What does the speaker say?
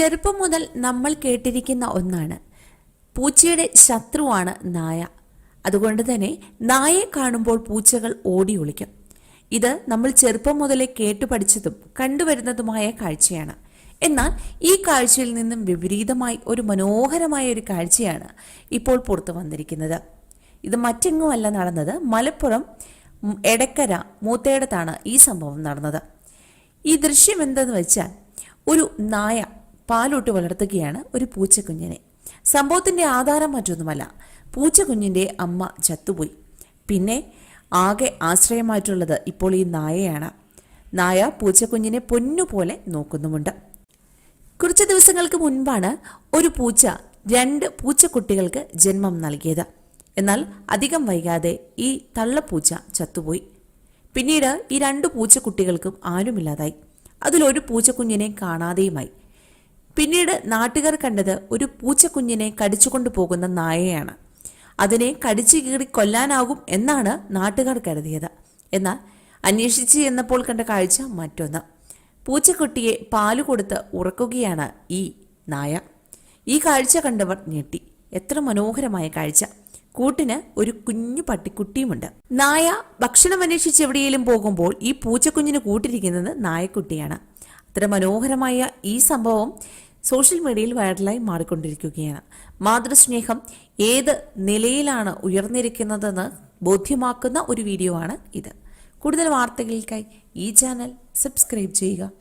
ചെറുപ്പം മുതൽ നമ്മൾ കേട്ടിരിക്കുന്ന ഒന്നാണ്. പൂച്ചയുടെ ശത്രുവാണ് നായ. അതുകൊണ്ട് തന്നെ നായയെ കാണുമ്പോൾ പൂച്ചകൾ ഓടി ഒളിക്കും. ഇത് നമ്മൾ ചെറുപ്പം മുതലേ കേട്ടു പഠിച്ചതും കണ്ടുവരുന്നതുമായ കാഴ്ചയാണ്. എന്നാൽ ഈ കാഴ്ചയിൽ നിന്നും വിപരീതമായി ഒരു മനോഹരമായ ഒരു കാഴ്ചയാണ് ഇപ്പോൾ പുറത്തു വന്നിരിക്കുന്നത്. ഇത് മറ്റെങ്ങുമല്ല നടന്നത് മലപ്പുറം എടക്കര മൂത്തേടത്താണ് ഈ സംഭവം നടന്നത്. ഈ ദൃശ്യം എന്തെന്ന് വെച്ചാൽ ഒരു നായ പാലൂട്ട് വളർത്തുകയാണ് ഒരു പൂച്ചക്കുഞ്ഞിനെ. സംഭവത്തിന്റെ ആധാരം മറ്റൊന്നുമല്ല. പൂച്ചക്കുഞ്ഞിന്റെ അമ്മ ചത്തുപോയി. പിന്നെ ആകെ ആശ്രയമായിട്ടുള്ളത് ഇപ്പോൾ ഈ നായയാണ്. നായ പൂച്ചക്കുഞ്ഞിനെ പൊന്നുപോലെ നോക്കുന്നുമുണ്ട്. കുറച്ച് ദിവസങ്ങൾക്ക് മുൻപാണ് ഒരു പൂച്ച രണ്ട് പൂച്ചക്കുട്ടികൾക്ക് ജന്മം നൽകിയത്. എന്നാൽ അധികം വൈകാതെ ഈ തള്ളപ്പൂച്ച ചത്തുപോയി. പിന്നീട് ഈ രണ്ട് പൂച്ചക്കുട്ടികൾക്കും ആരുമില്ലാതായി. അതിലൊരു പൂച്ചക്കുഞ്ഞിനെ കാണാതെയുമായി. പിന്നീട് നാട്ടുകാർ കണ്ടത് ഒരു പൂച്ചക്കുഞ്ഞിനെ കടിച്ചുകൊണ്ടു പോകുന്ന നായയാണ്. അതിനെ കടിച്ചു കീറി കൊല്ലാനാകും എന്നാണ് നാട്ടുകാർ കരുതിയത്. എന്നാൽ അന്വേഷിച്ച് ചെന്നപ്പോൾ കണ്ട കാഴ്ച മറ്റൊന്ന്. പൂച്ചക്കുട്ടിയെ പാൽ കൊടുത്ത് ഉറക്കുകയാണ് ഈ നായ. ഈ കാഴ്ച കണ്ടവർ ഞെട്ടി. എത്ര മനോഹരമായ കാഴ്ച. കൂട്ടിന് ഒരു കുഞ്ഞു പട്ടിക്കുട്ടിയുമുണ്ട്. നായ ഭക്ഷണം അന്വേഷിച്ച് എവിടെയെങ്കിലും പോകുമ്പോൾ ഈ പൂച്ചക്കുഞ്ഞിന് കൂട്ടിരിക്കുന്നത് നായക്കുട്ടിയാണ്. അത്ര മനോഹരമായ ഈ സംഭവം സോഷ്യൽ മീഡിയയിൽ വൈറലായി മാറിക്കൊണ്ടിരിക്കുകയാണ്. മാതൃസ്നേഹം ഏത് നിലയിലാണ് ഉയർന്നിരിക്കുന്നതെന്ന് ബോധ്യമാക്കുന്ന ഒരു വീഡിയോ ആണ് ഇത്. കൂടുതൽ വാർത്തകൾക്കായി ഈ ചാനൽ സബ്സ്ക്രൈബ് ചെയ്യുക.